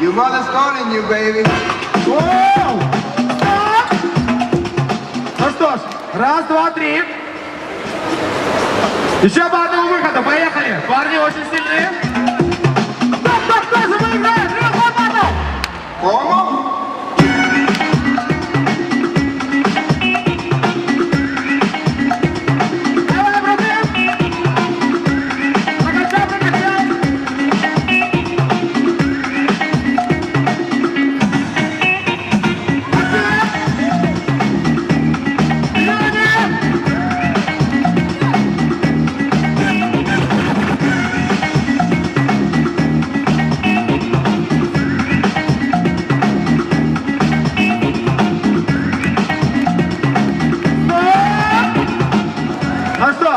Your mother's calling you, baby. Воу! Так! Ну что ж, раз, два, три. Еще по одному выходу, поехали. Парни очень сильные.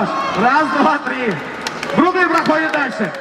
Ж, раз, два, три. Бруклин проходит дальше.